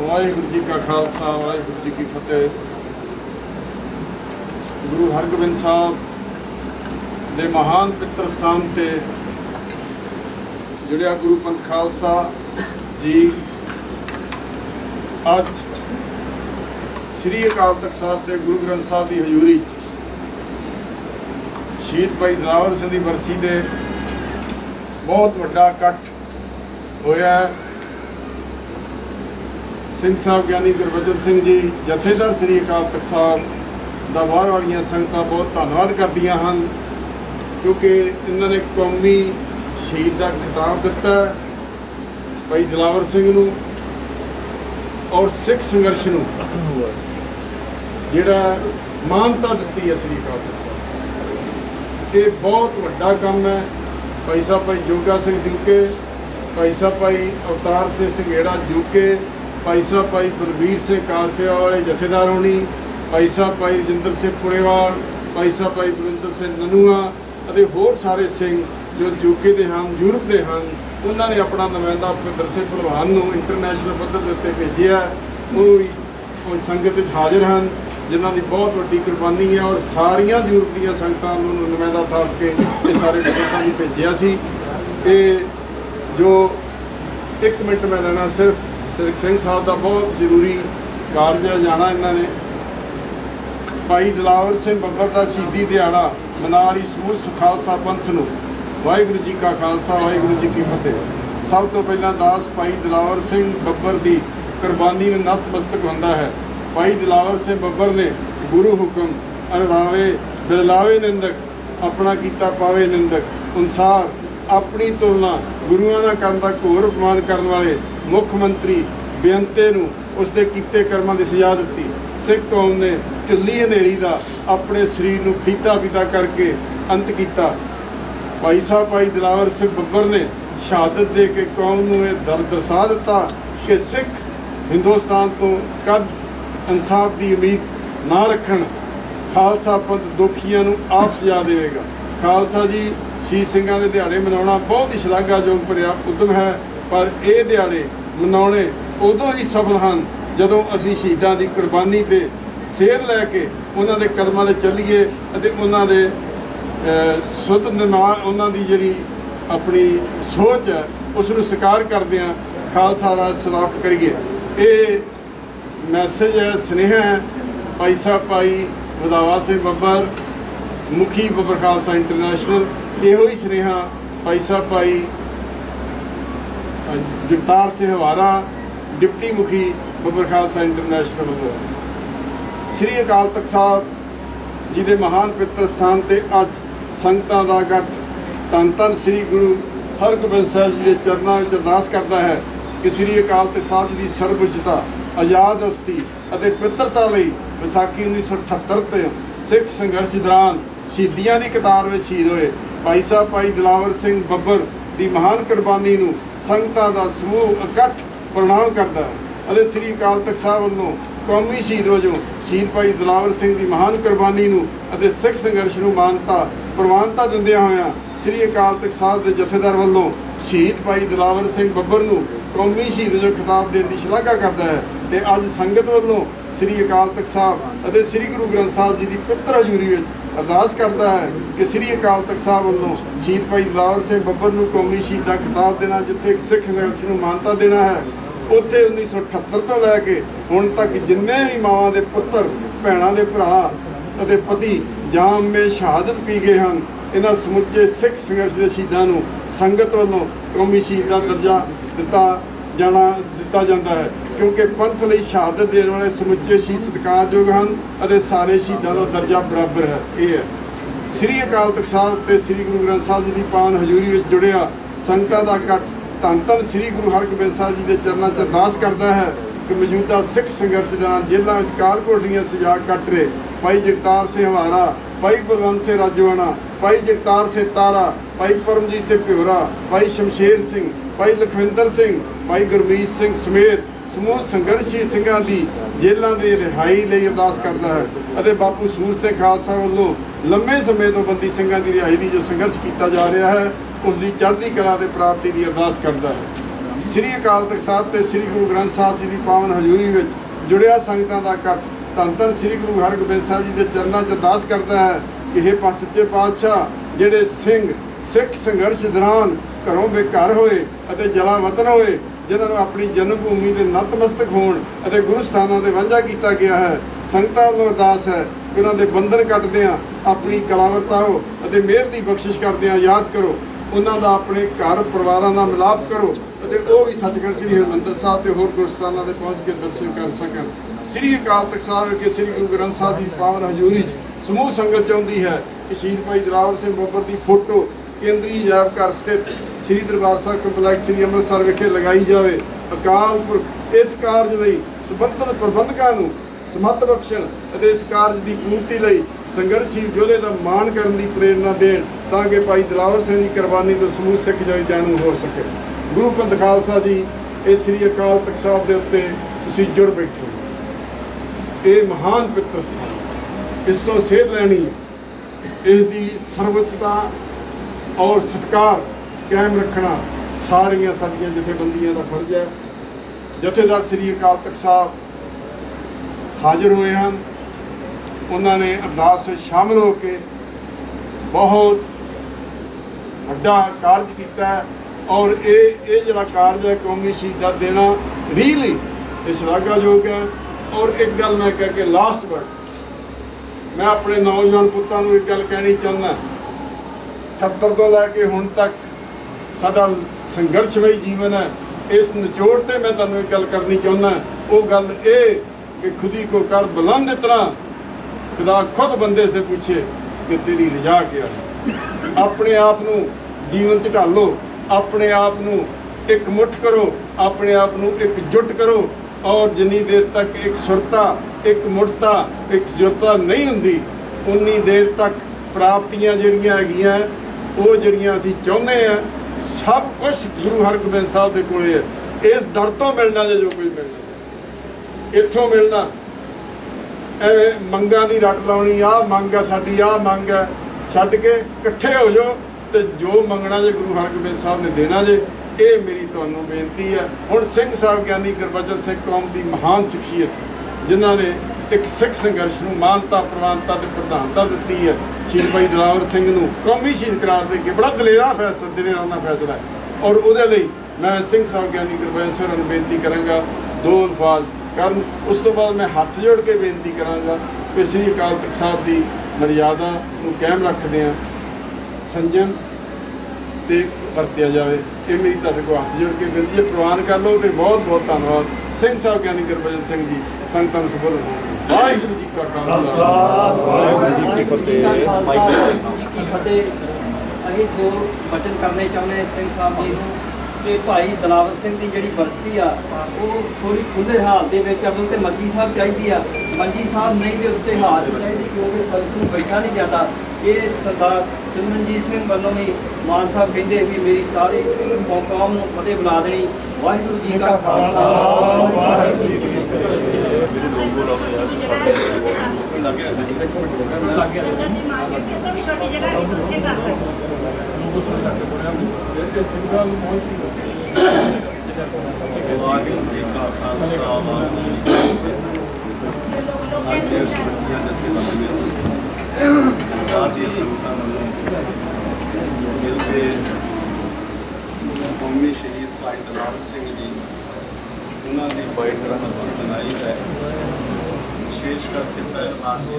ਵਾਹਿਗੁਰੂ ਜੀ ਕਾ ਖਾਲਸਾ, ਵਾਹਿਗੁਰੂ ਜੀ ਕੀ ਫਤਿਹ। ਗੁਰੂ ਹਰਗੋਬਿੰਦ ਸਾਹਿਬ ਦੇ ਮਹਾਨ ਪਿੱਤਰ ਸਥਾਨ ਤੇ ਜੁੜਿਆ ਗੁਰੂ ਪੰਥ ਖਾਲਸਾ ਜੀ ਅੱਜ ਸ੍ਰੀ ਅਕਾਲ ਤਖਤ ਸਾਹਿਬ ਤੇ ਗੁਰੂ ਗ੍ਰੰਥ ਸਾਹਿਬ ਦੀ ਹਜ਼ੂਰੀ 'ਚ ਸ਼ਹੀਦ ਭਾਈ ਦਲਾਵਰ ਸਿੰਘ ਦੀ ਬਰਸੀ ਦੇ ਬਹੁਤ ਵੱਡਾ ਇਕੱਠ ਹੋਇਆ ਸਿੰਘ ਸਾਹਿਬ, ਗਿਆਨੀ ਗੁਰਬਚਨ ਸਿੰਘ ਜੀ, ਜਥੇਦਾਰ ਸ੍ਰੀ ਅਕਾਲ ਤਖਤ ਸਾਹਿਬ ਦਾ ਬਾਹਰ ਵਾਲੀਆਂ ਸੰਗਤਾਂ ਬਹੁਤ ਧੰਨਵਾਦ ਕਰਦੀਆਂ ਹਨ ਕਿਉਂਕਿ ਇਹਨਾਂ ਨੇ ਕੌਮੀ ਸ਼ਹੀਦ ਦਾ ਖਿਤਾਬ ਦਿੱਤਾ ਭਾਈ ਦਿਲਾਵਰ ਸਿੰਘ ਨੂੰ ਔਰ ਸਿੱਖ ਸੰਘਰਸ਼ ਨੂੰ, ਜਿਹੜਾ ਮਾਨਤਾ ਦਿੱਤੀ ਹੈ ਸ੍ਰੀ ਅਕਾਲ ਤਖਤ ਸਾਹਿਬ। ਇਹ ਬਹੁਤ ਵੱਡਾ ਕੰਮ ਹੈ ਭਾਈ ਸਾਹਿਬ ਭਾਈ ਜੋਗਾ ਸਿੰਘ ਜੁਕੇ, ਭਾਈ ਸਾਹਿਬ ਭਾਈ ਅਵਤਾਰ ਸਿੰਘ ਸਿੰਘੇੜਾ ਜੁਕੇ ਭਾਈ ਸਾਹਿਬ, ਭਾਈ ਬਲਵੀਰ ਸਿੰਘ ਕਾਲਸਿਆ ਵਾਲੇ ਜਥੇਦਾਰ ਹੋਣੀ ਭਾਈ ਸਾਹਿਬ, ਭਾਈ ਰਜਿੰਦਰ ਸਿੰਘ ਪੁਰੇਵਾਲ, ਭਾਈ ਸਾਹਿਬ, ਭਾਈ ਬਲਵਿੰਦਰ ਸਿੰਘ ਨਨੂਆ ਅਤੇ ਹੋਰ ਸਾਰੇ ਸਿੰਘ ਜੋ ਯੂਕੇ ਦੇ ਹਨ, ਯੂਰਪ ਦੇ ਹਨ, ਉਹਨਾਂ ਨੇ ਆਪਣਾ ਨੁਮਾਇੰਦਾ ਭਿੰਦਰ ਸਿੰਘ ਭਲਵਾਨ ਨੂੰ ਇੰਟਰਨੈਸ਼ਨਲ ਪੱਧਰ ਦੇ ਉੱਤੇ ਭੇਜਿਆ। ਉਹ ਵੀ ਸੰਗਤ ਵਿੱਚ ਹਾਜ਼ਰ ਹਨ, ਜਿਨ੍ਹਾਂ ਦੀ ਬਹੁਤ ਵੱਡੀ ਕੁਰਬਾਨੀ ਹੈ ਔਰ ਸਾਰੀਆਂ ਯੂਰਪ ਦੀਆਂ ਸੰਗਤਾਂ ਨੂੰ ਨੁਮਾਇੰਦਾ ਥਾਪ ਕੇ ਇਹ ਸਾਰੇ ਸੰਗਤਾਂ ਨੂੰ ਭੇਜਿਆ ਸੀ। ਇਹ ਜੋ ਇੱਕ ਮਿੰਟ ਮੈਂ ਲੈਣਾ ਸਿਰਫ ਸਿਰਕ ਸਿੰਘ ਸਾਹਿਬ ਦਾ ਬਹੁਤ ਜ਼ਰੂਰੀ ਕਾਰਜ ਹੈ, ਜਾਣਾ ਇਹਨਾਂ ਨੇ। ਭਾਈ ਦਲਾਵਰ ਸਿੰਘ ਬੱਬਰ ਦਾ ਸ਼ਹੀਦੀ ਦਿਹਾੜਾ ਮਨਾ ਰਹੀ ਸਮੂਹ ਖਾਲਸਾ ਪੰਥ ਨੂੰ। ਵਾਹਿਗੁਰੂ ਜੀ ਕਾ ਖਾਲਸਾ, ਵਾਹਿਗੁਰੂ ਜੀ ਕੀ ਫਤਿਹ। ਸਭ ਤੋਂ ਪਹਿਲਾਂ ਦਾਸ ਭਾਈ ਦਲਾਵਰ ਸਿੰਘ ਬੱਬਰ ਦੀ ਕੁਰਬਾਨੀ ਨੂੰ ਨਤਮਸਤਕ ਹੁੰਦਾ ਹੈ। ਭਾਈ ਦਲਾਵਰ ਸਿੰਘ ਬੱਬਰ ਨੇ ਗੁਰੂ ਹੁਕਮ ਅਰਵਾਵੇ ਬਦਲਾਵੇ ਨਿੰਦਕ, ਆਪਣਾ ਕੀਤਾ ਪਾਵੇ ਨਿੰਦਕ। ਅਨੁਸਾਰ ਆਪਣੀ ਤੁਲਨਾ ਗੁਰੂਆਂ ਦਾ ਕਰਨ ਦਾ ਘੋਰ ਅਪਮਾਨ ਕਰਨ ਵਾਲੇ ਮੁੱਖ ਮੰਤਰੀ ਬੇਅੰਤੇ ਨੂੰ ਉਸ ਦੇ ਕੀਤੇ ਕਰਮਾਂ ਦੀ ਸਜ਼ਾ ਦਿੱਤੀ। ਸਿੱਖ ਕੌਮ ਨੇ ਢਿੱਲੀ ਹਨੇਰੀ ਦਾ ਆਪਣੇ ਸਰੀਰ ਨੂੰ ਫੀਤਾ ਪੀਤਾ ਕਰਕੇ ਅੰਤ ਕੀਤਾ। ਭਾਈ ਸਾਹਿਬ, ਭਾਈ ਦਿਲਾਵਰ ਸਿੰਘ ਬੱਬਰ ਨੇ ਸ਼ਹਾਦਤ ਦੇ ਕੇ ਕੌਮ ਨੂੰ ਇਹ ਦਰ ਦਰਸਾ ਦਿੱਤਾ ਕਿ ਸਿੱਖ ਹਿੰਦੁਸਤਾਨ ਤੋਂ ਕਦ ਇਨਸਾਫ ਦੀ ਉਮੀਦ ਨਾ ਰੱਖਣ ਖਾਲਸਾ ਪੰਥ ਦੁਖੀਆਂ ਨੂੰ ਆਪ ਸਜ਼ਾ ਦੇਵੇਗਾ। ਖਾਲਸਾ ਜੀ, ਸ਼ਹੀਦ ਸਿੰਘਾਂ ਦੇ ਦਿਹਾੜੇ ਮਨਾਉਣਾ ਬਹੁਤ ਹੀ ਸ਼ਲਾਘਾਯੋਗ ਭਰਿਆ ਉਦਮ ਹੈ, ਪਰ ਇਹ ਦਿਹਾੜੇ ਮਨਾਉਣੇ ਉਦੋਂ ਹੀ ਸਫਲ ਹਨ, ਜਦੋਂ ਅਸੀਂ ਸ਼ਹੀਦਾਂ ਦੀ ਕੁਰਬਾਨੀ ਤੇ ਸੇਧ ਲੈ ਕੇ ਉਹਨਾਂ ਦੇ ਕਦਮਾਂ 'ਤੇ ਚੱਲੀਏ ਅਤੇ ਉਹਨਾਂ ਦੇ ਸੁੱਧ ਨਿਰਮਾਣ ਉਹਨਾਂ ਦੀ ਜਿਹੜੀ ਆਪਣੀ ਸੋਚ ਹੈ ਉਸ ਨੂੰ ਸਕਾਰ ਕਰਦਿਆਂ ਖਾਲਸਾ ਰਾਜ ਸਥਾਪਿਤ ਕਰੀਏ। ਇਹ ਮੈਸੇਜ ਹੈ, ਸੁਨੇਹਾ ਹੈ, ਭਾਈ ਸਾਹਿਬ, ਭਾਈ ਵਧਾਵਾ ਸਿੰਘ ਬੱਬਰ, ਮੁਖੀ ਬੱਬਰ ਖਾਲਸਾ ਇੰਟਰਨੈਸ਼ਨਲ, ਇਹੋ ਹੀ ਸੁਨੇਹਾ ਭਾਈ ਸਾਹਿਬ, ਭਾਈ ਜਗਤਾਰ ਸਿੰਘ ਹਵਾਰਾ, ਡਿਪਟੀ ਮੁਖੀ ਬੱਬਰ ਖਾਲਸਾ ਇੰਟਰਨੈਸ਼ਨਲ ਵੱਲੋਂ। ਸ੍ਰੀ ਅਕਾਲ ਤਖਤ ਸਾਹਿਬ ਜੀ ਦੇ ਮਹਾਨ ਪਿੱਤਰ ਸਥਾਨ ਤੇ ਅੱਜ ਸੰਗਤਾਂ ਦਾ ਇਕੱਠ ਧੰਨ ਧੰਨ ਸ੍ਰੀ ਗੁਰੂ ਹਰਗੋਬਿੰਦ ਸਾਹਿਬ ਜੀ ਦੇ ਚਰਨਾਂ ਵਿੱਚ ਅਰਦਾਸ ਕਰਦਾ ਹੈ ਕਿ ਸ੍ਰੀ ਅਕਾਲ ਤਖਤ ਸਾਹਿਬ ਜੀ ਦੀ ਸਰਬਉੱਚਤਾ, ਆਜ਼ਾਦ ਹਸਤੀ ਅਤੇ ਪਿੱਤਰਤਾ ਲਈ ਵਿਸਾਖੀ 1978 ਤੇ ਸਿੱਖ ਸੰਘਰਸ਼ ਦੌਰਾਨ ਸ਼ਹੀਦੀਆਂ ਦੀ ਕਤਾਰ ਵਿੱਚ ਸ਼ਹੀਦ ਹੋਏ। ਭਾਈ ਸਾਹਿਬ, ਭਾਈ ਦਿਲਾਵਰ ਸਿੰਘ ਬੱਬਰ ਦੀ ਮਹਾਨ ਕੁਰਬਾਨੀ ਨੂੰ ਸੰਗਤਾਂ ਦਾ ਸਮੂਹ ਇਕੱਠ ਪ੍ਰਣਾਮ ਕਰਦਾ ਹੈ। ਅਤੇ ਸ੍ਰੀ ਅਕਾਲ ਤਖਤ ਸਾਹਿਬ ਵੱਲੋਂ ਕੌਮੀ ਸ਼ਹੀਦ ਵਜੋਂ ਸ਼ਹੀਦ ਭਾਈ ਦਲਾਵਰ ਸਿੰਘ ਦੀ ਮਹਾਨ ਕੁਰਬਾਨੀ ਨੂੰ ਅਤੇ ਸਿੱਖ ਸੰਘਰਸ਼ ਨੂੰ ਮਾਨਤਾ, ਪ੍ਰਵਾਨਤਾ ਦਿੰਦਿਆਂ ਹੋਇਆਂ ਸ੍ਰੀ ਅਕਾਲ ਤਖਤ ਸਾਹਿਬ ਦੇ ਜਥੇਦਾਰ ਵੱਲੋਂ ਸ਼ਹੀਦ ਭਾਈ ਦਲਾਵਰ ਸਿੰਘ ਬੱਬਰ ਨੂੰ ਕੌਮੀ ਸ਼ਹੀਦ ਵਜੋਂ ਖਿਤਾਬ ਦੇਣ ਦੀ ਸ਼ਲਾਘਾ ਕਰਦਾ ਹੈ ਤੇ ਅੱਜ ਸੰਗਤ ਵੱਲੋਂ ਸ੍ਰੀ ਅਕਾਲ ਤਖਤ ਸਾਹਿਬ ਅਤੇ ਸ੍ਰੀ ਗੁਰੂ ਗ੍ਰੰਥ ਸਾਹਿਬ ਜੀ ਦੀ ਪਵਿੱਤਰ ਹਜ਼ੂਰੀ ਵਿੱਚ ਅਰਦਾਸ ਕਰਦਾ ਹੈ ਕਿ ਸ੍ਰੀ ਅਕਾਲ ਤਖਤ ਸਾਹਿਬ ਵੱਲੋਂ ਸ਼ਹੀਦ ਭਾਈ ਦਿਲਾਵਰ ਸਿੰਘ ਬੱਬਰ ਨੂੰ ਕੌਮੀ ਸ਼ਹੀਦ ਦਾ ਖਿਤਾਬ ਦੇਣਾ, ਜਿੱਥੇ ਇੱਕ ਸਿੱਖ ਸੰਘਰਸ਼ ਨੂੰ ਮਾਨਤਾ ਦੇਣਾ ਹੈ, ਉੱਥੇ 1978 ਤੋਂ ਲੈ ਕੇ ਹੁਣ ਤੱਕ ਜਿੰਨੇ ਵੀ ਮਾਵਾਂ ਦੇ ਪੁੱਤਰ, ਭੈਣਾਂ ਦੇ ਭਰਾ ਅਤੇ ਪਤੀ ਜਾਮ ਮੇ ਸ਼ਹਾਦਤ ਪੀ ਗਏ ਹਨ, ਇਹਨਾਂ ਸਮੁੱਚੇ ਸਿੱਖ ਸੰਘਰਸ਼ ਦੇ ਸ਼ਹੀਦਾਂ ਨੂੰ ਸੰਗਤ ਵੱਲੋਂ ਕੌਮੀ ਸ਼ਹੀਦ ਦਾ ਦਰਜਾ ਦਿੱਤਾ ਜਾਣਾ, ਦਿੱਤਾ ਜਾਂਦਾ ਹੈ, ਕਿਉਂਕਿ ਪੰਥ ਲਈ ਸ਼ਹਾਦਤ ਦੇਣ ਵਾਲੇ ਸਮੁੱਚੇ ਸ਼ਹੀਦ ਸਤਿਕਾਰਯੋਗ ਹਨ ਅਤੇ ਸਾਰੇ ਸ਼ਹੀਦਾਂ ਦਾ ਦਰਜਾ ਬਰਾਬਰ ਹੈ। ਇਹ ਹੈ। ਸ੍ਰੀ ਅਕਾਲ ਤਖਤ ਸਾਹਿਬ ਤੇ ਸ੍ਰੀ ਗੁਰੂ ਗ੍ਰੰਥ ਸਾਹਿਬ ਜੀ ਦੀ ਪਾਨ ਹਜ਼ੂਰੀ ਵਿੱਚ ਜੁੜਿਆ ਸੰਗਤਾਂ ਦਾ ਇਕੱਠ ਧੰਨ ਧੰਨ ਸ੍ਰੀ ਗੁਰੂ ਹਰਗੋਬਿੰਦ ਸਾਹਿਬ ਜੀ ਦੇ ਚਰਨਾਂ 'ਚ ਅਰਦਾਸ ਕਰਦਾ ਹੈ ਕਿ ਮੌਜੂਦਾ ਸਿੱਖ ਸੰਘਰਸ਼ ਦੌਰਾਨ ਜੇਲ੍ਹਾਂ ਵਿੱਚ ਕਾਲ ਕੋਠਰੀਆਂ ਸਜਾ ਕੱਟ ਰਹੇ। ਭਾਈ ਜਗਤਾਰ ਸਿੰਘ ਹਵਾਰਾ, ਭਾਈ ਬਲਵੰਤ ਸਿੰਘ ਰਾਜੋਆਣਾ, ਭਾਈ ਜਗਤਾਰ ਸਿੰਘ ਤਾਰਾ, ਭਾਈ ਪਰਮਜੀਤ ਸਿੰਘ ਭਿਓਰਾ, ਭਾਈ ਸ਼ਮਸ਼ੇਰ ਸਿੰਘ, ਭਾਈ ਲਖਵਿੰਦਰ ਸਿੰਘ, ਭਾਈ ਗੁਰਮੀਤ ਸਿੰਘ ਸਮੇਤ ਸਮੂਹ ਸੰਘਰਸ਼ੀ ਸਿੰਘਾਂ ਦੀ ਜੇਲ੍ਹਾਂ ਦੀ ਰਿਹਾਈ ਲਈ ਅਰਦਾਸ ਕਰਦਾ ਹੈ ਅਤੇ ਬਾਪੂ ਸੂਰ ਸਿੰਘ ਖਾਲਸਾ ਵੱਲੋਂ ਲੰਮੇ ਸਮੇਂ ਤੋਂ ਬੰਦੀ ਸਿੰਘਾਂ ਦੀ ਰਿਹਾਈ ਲਈ ਜੋ ਸੰਘਰਸ਼ ਕੀਤਾ ਜਾ ਰਿਹਾ ਹੈ, ਉਸ ਦੀ ਚੜ੍ਹਦੀ ਕਲਾ ਤੇ ਪ੍ਰਾਪਤੀ ਦੀ ਅਰਦਾਸ ਕਰਦਾ ਹੈ। ਸ੍ਰੀ ਅਕਾਲ ਤਖਤ ਸਾਹਿਬ ਤੇ ਸ੍ਰੀ ਗੁਰੂ ਗ੍ਰੰਥ ਸਾਹਿਬ ਜੀ ਦੀ ਪਾਵਨ ਹਜ਼ੂਰੀ ਵਿੱਚ ਜੁੜਿਆ ਸੰਗਤਾਂ ਦਾ ਇਕੱਠ ਧੰਨ ਧੰਨ ਸ੍ਰੀ ਗੁਰੂ ਹਰਗੋਬਿੰਦ ਸਾਹਿਬ ਜੀ ਦੇ ਚਰਨਾਂ 'ਚ ਅਰਦਾਸ ਕਰਦਾ ਹੈ ਕਿ ਇਹ ਸੱਚੇ ਪਾਤਸ਼ਾਹ, ਜਿਹੜੇ ਸਿੰਘ ਸਿੱਖ ਸੰਘਰਸ਼ ਦੌਰਾਨ ਘਰੋਂ ਬੇਘਰ ਹੋਏ ਅਤੇ ਜਲਾ ਵਤਨ ਹੋਏ ਜਿਨ੍ਹਾਂ ਨੂੰ ਆਪਣੀ ਜਨਮ ਭੂਮੀ ਦੇ ਨਤਮਸਤਕ ਹੋਣ ਅਤੇ ਗੁਰੂ ਸਥਾਨਾਂ 'ਤੇ ਵਾਂਝਾ ਕੀਤਾ ਗਿਆ ਹੈ। ਸੰਗਤਾਂ ਨੂੰ ਅਰਦਾਸ ਹੈ ਕਿ ਉਹਨਾਂ ਦੇ ਬੰਧਨ ਕੱਟਦਿਆਂ ਆਪਣੀ ਕਲਾ ਵਰਤਾਓ ਅਤੇ ਮਿਹਰ ਦੀ ਬਖਸ਼ਿਸ਼ ਕਰਦਿਆਂ ਯਾਦ ਕਰੋ। ਉਹਨਾਂ ਦਾ ਆਪਣੇ ਘਰ ਪਰਿਵਾਰਾਂ ਦਾ ਮਿਲਾਪ ਕਰੋ ਅਤੇ ਉਹ ਵੀ ਸੱਚਖੰਡ ਸ੍ਰੀ ਹਰਿਮੰਦਰ ਸਾਹਿਬ ਤੇ ਹੋਰ ਗੁਰਸਥਾਨਾਂ ਤੇ ਪਹੁੰਚ ਕੇ ਦਰਸ਼ਨ ਕਰ ਸਕਣ। ਸ੍ਰੀ ਅਕਾਲ ਤਖਤ ਸਾਹਿਬ ਵਿਖੇ ਸ੍ਰੀ ਗੁਰੂ ਗ੍ਰੰਥ ਸਾਹਿਬ ਜੀ ਦੀ ਪਾਵਨ ਹਜ਼ੂਰੀ 'ਚ ਸਮੂਹ ਸੰਗਤ ਚਾਹੁੰਦੀ ਹੈ ਕਿ ਸ਼ਹੀਦ ਭਾਈ ਦਰਾਵਰ ਸਿੰਘ ਬੱਬਰ ਦੀ ਫੋਟੋ ਕੇਂਦਰੀ ਅਜਾਇਬ ਘਰ ਸਥਿਤ ਸ੍ਰੀ ਦਰਬਾਰ ਸਾਹਿਬ ਕੰਪਲੈਕਸ ਸ੍ਰੀ ਅੰਮ੍ਰਿਤਸਰ ਵਿਖੇ ਲਗਾਈ ਜਾਵੇ। ਅਕਾਲ ਪੁਰਖ ਇਸ ਕਾਰਜ ਲਈ ਸੰਬੰਧਿਤ ਪ੍ਰਬੰਧਕਾਂ ਨੂੰ ਸਮੱਤ ਬਖਸ਼ਣ ਅਤੇ ਇਸ ਕਾਰਜ ਦੀ ਪੂਰਤੀ ਲਈ ਸੰਘਰਸ਼ੀਲ ਯੋਧੇ ਦਾ ਮਾਣ ਕਰਨ ਦੀ ਪ੍ਰੇਰਣਾ ਦੇਣ ਤਾਂ ਕਿ ਭਾਈ ਦਲਾਵਰ ਸਿੰਘ ਦੀ ਕੁਰਬਾਨੀ ਤੋਂ ਸਮੂਹ ਸਿੱਖ ਜਾਈ ਜਾਣੂ ਹੋ ਸਕੇ। ਗੁਰੂ ਪੰਥ ਖਾਲਸਾ ਜੀ, ਇਹ ਸ੍ਰੀ ਅਕਾਲ ਤਖਤ ਸਾਹਿਬ ਦੇ ਉੱਤੇ ਤੁਸੀਂ ਜੁੜ ਬੈਠੇ ਹੋ। ਇਹ ਮਹਾਨ ਪਿੱਤਰ ਸਥਾਨ ਇਸ ਤੋਂ ਸੇਧ ਲੈਣੀ ਇਸ ਦੀ ਸਰਵਉੱਚਤਾ ਔਰ ਸਤਕਾਰ ਕਾਇਮ ਰੱਖਣਾ ਸਾਰੀਆਂ ਸਾਡੀਆਂ ਜਥੇਬੰਦੀਆਂ ਦਾ ਫਰਜ਼ ਹੈ। ਜਥੇਦਾਰ ਸ੍ਰੀ ਅਕਾਲ ਤਖਤ ਸਾਹਿਬ ਹਾਜ਼ਰ ਹੋਏ ਹਨ। ਉਹਨਾਂ ਨੇ ਅਰਦਾਸ ਵਿੱਚ ਸ਼ਾਮਲ ਹੋ ਕੇ ਬਹੁਤ ਵੱਡਾ ਕਾਰਜ ਕੀਤਾ ਔਰ ਇਹ ਇਹ ਜਿਹੜਾ ਕਾਰਜ ਹੈ ਕੌਮੀ ਸ਼ਹੀਦਾਂ ਦੇਣਾ ਰੀਲੀ ਇਹ ਸ਼ਲਾਘਾਯੋਗ ਹੈ। ਔਰ ਇੱਕ ਗੱਲ ਮੈਂ ਕਹਿ ਕੇ ਲਾਸਟ ਵਰਡ ਮੈਂ ਆਪਣੇ ਨੌਜਵਾਨ ਪੁੱਤਾਂ ਨੂੰ ਇੱਕ ਗੱਲ ਕਹਿਣੀ ਚਾਹੁੰਦਾ। 78 ਤੋਂ ਲੈ ਕੇ ਹੁਣ ਤੱਕ ਸਾਡਾ ਸੰਘਰਸ਼ਮਈ ਜੀਵਨ ਹੈ। ਇਸ ਨਿਚੋੜ ਤੇ ਮੈਂ ਤੁਹਾਨੂੰ ਇੱਕ ਗੱਲ ਕਰਨੀ ਚਾਹੁੰਦਾ ਉਹ ਗੱਲ ਇਹ ਕਿ ਖੁਦੀ ਕੋ ਕਰ ਬੁਲੰਦ ਤਰ੍ਹਾਂ ਖੁਦਾ ਖੁਦ ਬੰਦੇ ਸੇ ਪੁੱਛੇ ਕਿ ਤੇਰੀ ਰਜਾ ਕਿਆ ਹੈ। ਆਪਣੇ ਆਪ ਨੂੰ ਜੀਵਨ ਚ ਢਾਲੋ, ਆਪਣੇ ਆਪ ਨੂੰ ਇੱਕ ਮੁੱਠ ਕਰੋ, ਆਪਣੇ ਆਪ ਨੂੰ ਇੱਕ ਜੁੱਟ ਕਰੋ ਔਰ ਜਿੰਨੀ ਦੇਰ ਤੱਕ ਇੱਕ ਸੁਰਤਾ, ਇੱਕ ਮੁੱਠਤਾ, ਇੱਕ ਜੁਰਤਾ ਨਹੀਂ ਹੁੰਦੀ, ਉਨੀ ਦੇਰ ਤੱਕ ਪ੍ਰਾਪਤੀਆਂ ਜਿਹੜੀਆਂ ਹੈਗੀਆਂ, ਉਹ ਜਿਹੜੀਆਂ ਅਸੀਂ ਚਾਹੁੰਦੇ ਆ ਸਭ ਕੁਝ ਗੁਰੂ ਹਰਗੋਬਿੰਦ ਸਾਹਿਬ ਦੇ ਕੋਲੇ ਹੈ। ਇਸ ਦਰ ਤੋਂ ਮਿਲਣਾ ਜੇ ਜੋ ਕੁਝ ਮਿਲਣਾ। ਇੱਥੋਂ ਮਿਲਣਾ। ਐਵੇਂ ਮੰਗਾਂ ਦੀ ਰੱਟ ਲਾਉਣੀ ਆ ਮੰਗ ਆ ਸਾਡੀ ਆ ਮੰਗ ਆ ਛੱਡ ਕੇ ਇਕੱਠੇ ਹੋ ਜਾਓ ਤੇ ਜੋ ਮੰਗਣਾ ਜੇ ਗੁਰੂ ਹਰਗੋਬਿੰਦ ਸਾਹਿਬ ਨੇ ਦੇਣਾ ਜੇ, ਇਹ ਮੇਰੀ ਤੁਹਾਨੂੰ ਬੇਨਤੀ ਹੈ। ਹੁਣ ਸਿੰਘ ਸਾਹਿਬ ਗਿਆਨੀ ਗੁਰਬਚਨ ਸਿੰਘ ਕੌਮ ਦੀ ਮਹਾਨ ਸ਼ਖਸੀਅਤ, ਜਿਨ੍ਹਾਂ ਨੇ ਇੱਕ ਸਿੱਖ ਸੰਘਰਸ਼ ਨੂੰ ਮਾਨਤਾ, ਪ੍ਰਵਾਨਤਾ ਤੇ ਪ੍ਰਧਾਨਤਾ ਦਿੱਤੀ ਹੈ। ਸ਼ਹੀਦ ਭਾਈ ਦਲਾਵਰ ਸਿੰਘ ਨੂੰ ਕੌਮੀ ਸ਼ਹੀਦ ਕਰਾਰ ਦੇ ਕੇ ਬੜਾ ਦਲੇਰਾ ਫੈਸਲਾ ਦਲੇਰਾ ਦਾ ਫੈਸਲਾ ਔਰ ਉਹਦੇ ਲਈ ਮੈਂ ਸਿੰਘ ਸਾਹਿਬ ਗਿਆਨੀ ਗੁਰਬਚਨ ਸਿੰਘ ਨੂੰ ਬੇਨਤੀ ਕਰਾਂਗਾ, ਦੋ ਅਲਫਾਜ਼ ਕਰਨ। ਉਸ ਤੋਂ ਬਾਅਦ ਮੈਂ ਹੱਥ ਜੋੜ ਕੇ ਬੇਨਤੀ ਕਰਾਂਗਾ ਕਿ ਸ੍ਰੀ ਅਕਾਲ ਤਖਤ ਸਾਹਿਬ ਦੀ ਮਰਿਆਦਾ ਨੂੰ ਕਾਇਮ ਰੱਖਦੇ ਆ ਸੰਜਮ ਤੇ ਵਰਤਿਆ ਜਾਵੇ। ਇਹ ਮੇਰੀ ਤੁਹਾਡੇ ਕੋਲ ਹੱਥ ਜੋੜ ਕੇ ਬੇਨਤੀ ਹੈ। ਪ੍ਰਵਾਨ ਕਰ ਲਓ ਤੇ ਬਹੁਤ ਬਹੁਤ ਧੰਨਵਾਦ। ਸਿੰਘ ਸਾਹਿਬ ਗਿਆਨੀ ਗੁਰਬਚਨ ਸਿੰਘ ਜੀ ਸੰਗਤਾਂ ਨੂੰ ਸੁਭਲ ਵਾਹਿਗੁਰੂ ਕਾ ਖਾਲਸਾ ਵਾਹਿਗੁਰੂ ਜੀ ਕੀ ਫਤਿਹ ਵਾਹਿਗੁਰੂ ਜੀ ਕੀ ਫਤਿਹ ਅਸੀਂ ਦੋ ਬਚਨ ਕਰਨੇ ਚਾਹੁੰਦੇ ਸਿੰਘ ਸਾਹਿਬ ਜੀ ਨੂੰ ਕਿ ਭਾਈ ਦਲਾਵਰ ਸਿੰਘ ਦੀ ਜਿਹੜੀ ਬਰਸੀ ਆ ਉਹ ਥੋੜੀ ਖੁੱਲੇ ਹਾਲ ਦੇ ਵਿੱਚ ਅਵਲ ਤੇ ਮੰਜੀ ਸਾਹਿਬ ਚਾਹੀਦੀ ਆ ਮੰਜੀ ਸਾਹਿਬ ਨਹੀਂ ਦੇ ਉੱਤੇ ਹਾਲ ਚਾਹੀਦੀ ਕਿਉਂਕਿ ਸੰਤ ਨੂੰ ਬੈਠਾ ਨਹੀਂ ਜਾਂਦਾ ਇਹ ਸਰਦਾਰ ਸਿਮਰਨਜੀਤ ਸਿੰਘ ਵੱਲੋਂ ਵੀ ਮਾਨ ਸਾਹਿਬ ਕਹਿੰਦੇ ਵੀ ਮੇਰੀ ਸਾਰੀ ਕੌਮ ਨੂੰ ਫਤਿਹ ਬੁਲਾ ਦੇਣੀ ਵਾਹਿਗੁਰੂ ਜੀ ਕਾ ਖਾਲਸਾ, ਵਾਹਿਗੁਰੂ ਜੀ ਕੀ ਫਤਿਹ ਛੋਟੀ ਜਗ੍ਹਾ ਇੱਥੇ ਕਰ ਲਓ ਜੇ ਨੂੰ ਪਹੁੰਚ ਵਾਹਿਗੁਰੂ ਜੀ ਕਾ ਖਾਲਸਾ ਵਾਹਿਗੁਰੂ ਜੀ ਕੀ ਫਤਿਹ ਅੱਜ ਇਸ ਸੁਖੀਆਂ ਦੇ ਨਾਲ ਆਜੀ ਸੰਤਾਂ ਵੱਲੋਂ ਮਿਲ ਕੇ ਸ਼ਹੀਦ ਭਾਈ ਦਲਾਲ ਸਿੰਘ ਜੀ ਉਹਨਾਂ ਦੀ ਬਾਈਟ ਰਸਮ ਬਣਾਈ ਹੈ ਵਿਸ਼ੇਸ਼ ਕਰਕੇ ਪਹਿਲਵਾਨ ਜੀ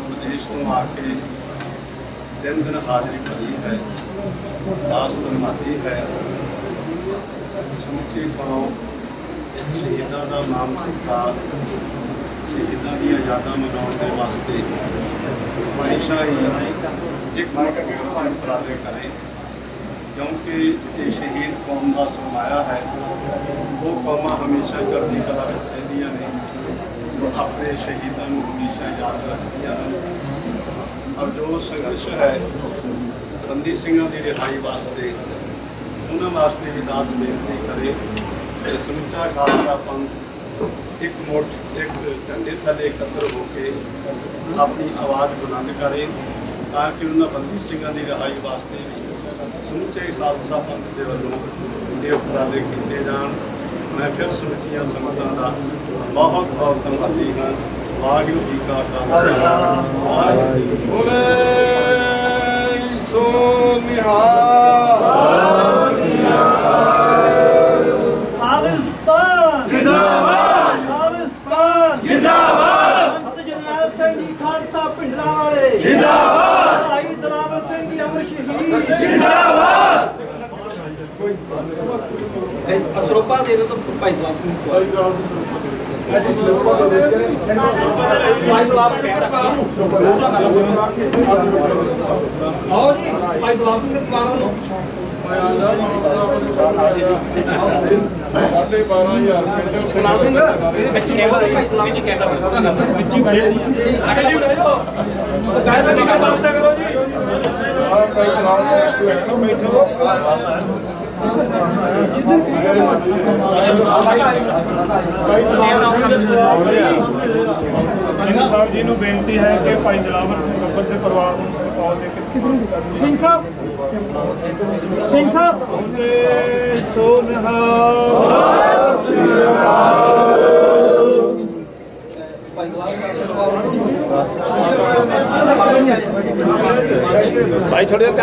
ਵਿਦੇਸ਼ ਤੋਂ ਆ ਕੇ ਦਿਨ ਦਿਨ ਹਾਜ਼ਰੀ ਭਰੀ ਹੈ ਆਸ ਬਣਵਾਤੀ ਹੈ। ਸਮੁੱਚੇ ਕੌਮ ਸ਼ਹੀਦਾਂ ਦਾ ਨਾਮ ਸਤਿਕਾਰ, ਸ਼ਹੀਦਾਂ ਦੀਆਂ ਆਜ਼ਾਦਾਂ ਮਨਾਉਣ ਦੇ ਵਾਸਤੇ ਹਮੇਸ਼ਾ ਹੀ ਇੱਕ ਮਤ ਗ੍ਰਿਫਤਾਰ ਪ੍ਰਾਪਤ ਕਰੇ, ਕਿਉਂਕਿ ਇਹ ਸ਼ਹੀਦ ਕੌਮ ਦਾ ਸਰਮਾਇਆ ਹੈ। ਉਹ ਕੌਮਾਂ ਹਮੇਸ਼ਾ ਚੜ੍ਹਦੀ ਕਲਾ ਵਿੱਚ ਰਹਿੰਦੀਆਂ ਨੇ ਆਪਣੇ ਸ਼ਹੀਦਾਂ ਨੂੰ ਹਮੇਸ਼ਾ ਯਾਦ ਰੱਖਦੀਆਂ ਹਨ ਔਰ ਜੋ ਸੰਘਰਸ਼ ਹੈ ਬੰਦੀ ਸਿੰਘਾਂ ਦੀ ਰਿਹਾਈ ਵਾਸਤੇ, ਉਹਨਾਂ ਵਾਸਤੇ ਵੀ ਦਾਸ ਬੇਨਤੀ ਕਰੇ ਕਿ ਸਮੁੱਚਾ ਖਾਲਸਾ ਪੰਥ ਇੱਕ ਮੁੱਠ, ਇੱਕ ਝੰਡੇ ਥੱਲੇ ਇਕੱਤਰ ਹੋ ਕੇ ਆਪਣੀ ਆਵਾਜ਼ ਬੁਲੰਦ ਕਰੇ ਤਾਂ ਕਿ ਉਹਨਾਂ ਬੰਦੀ ਸਿੰਘਾਂ ਦੀ ਰਿਹਾਈ ਵਾਸਤੇ ਵੀ ਸਮੁੱਚੇ ਖਾਲਸਾ ਪੰਥ ਦੇ ਵੱਲੋਂ ਇਹ ਉਪਰਾਲੇ ਕੀਤੇ ਜਾਣ। ਮੈਂ ਫਿਰ ਸਮੁੱਚੀਆਂ ਸੰਗਤਾਂ ਦਾ ਬਹੁਤ ਬਹੁਤ ਧੰਨਵਾਦੀ ਹਾਂ। ਵਾਹਿਗੁਰੂ ਜੀ ਕਾ ਖਾਲਸਾ। ਵਾਹਿਗੁਰੂ ਸੋ ਨਿਹਾਲ ਖਾਲਿਸਤਾਨ ਜਿੰਦਾਬਾਦ ਖਾਲਿਸਤਾਨ ਜਿੰਦਾਬਾਦ ਸੰਤ ਜਰਨੈਲ ਸਿੰਘ ਜੀ ਖਾਲਸਾ ਪਿੰਡਰਾਂ ਵਾਲੇ ਜਿੰਦਾਬਾਦ ਭਾਈ ਦਲਾਵਰ ਸਿੰਘ ਜੀ ਅਮਰ ਸ਼ਹੀਦ ਜਿੰਦਾਬਾਦ ਅਸਰੋਪਾ ਦੇ ਦੋ ਭਾਈ ਦਲਾਵਰ ਸਿੰਘ ਭਾਈ ਰਾਮ ਜੀ ਸਰੂਪ ਭਾਈ ਦਲਾਵਰ ਸਿੰਘ ਦਾ ਆਓ ਜੀ ਭਾਈ ਦਲਾਵਰ ਸਿੰਘ ਦੇ ਪਲਾਨ ਨੂੰ। ਸਾਹਿਬ ਸਾਢੇ 12000 ਪਿੰਡ ਦਲਾਵਰ ਸਿੰਘ ਵਿੱਚ ਕੈਮਰਾ ਵਿੱਚ ਕੈਮਰਾ ਵਿੱਚ ਹੀ ਬੜੇ ਕਾਇਦਾ ਕੀ ਕਰਦਾ ਕਰੋ ਜੀ ਆ ਭਾਈ ਦਲਾਲ ਸਿੰਘ। ਤੋਂ ਬੈਠੋ। ਭਾਈ ਦਲਾਲ ਸਿੰਘ ਸਾਹਿਬ ਜੀ ਨੂੰ ਬੇਨਤੀ ਹੈ ਕਿ ਭਾਈ ਸਿੰਘ ਦੇ ਪਰਿਵਾਰ ਨੂੰ ਸੰਪਾਲ ਦੇ ਕੇ ਸਿੰਘ ਸਾਹਿਬ। ਸਿੰਘ ਸਾਹਿਬ। ਬੋਲੇ ਸੋ ਨਿਹਾਲ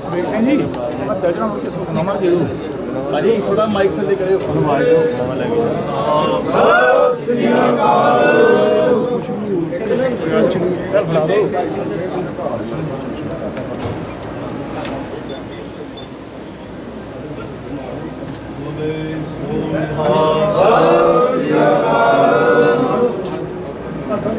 ਸੁਖਬੀਰ ਸਿੰਘ ਜੀ ਆ ਚੱਲਣਾ ਹੁਣ ਕਿਸ ਨੂੰ ਨਮਾ ਦੇ ਦਿਓ ਅਜੀ ਥੋੜਾ ਮਾਈਕ ਤੇ ਕਰਿਓ ਫਰਮਾ ਦਿਓ ਨਮਾ ਲੈ ਕੇ ਸਤਿ ਸ੍ਰੀ ਅਕਾਲ Oh.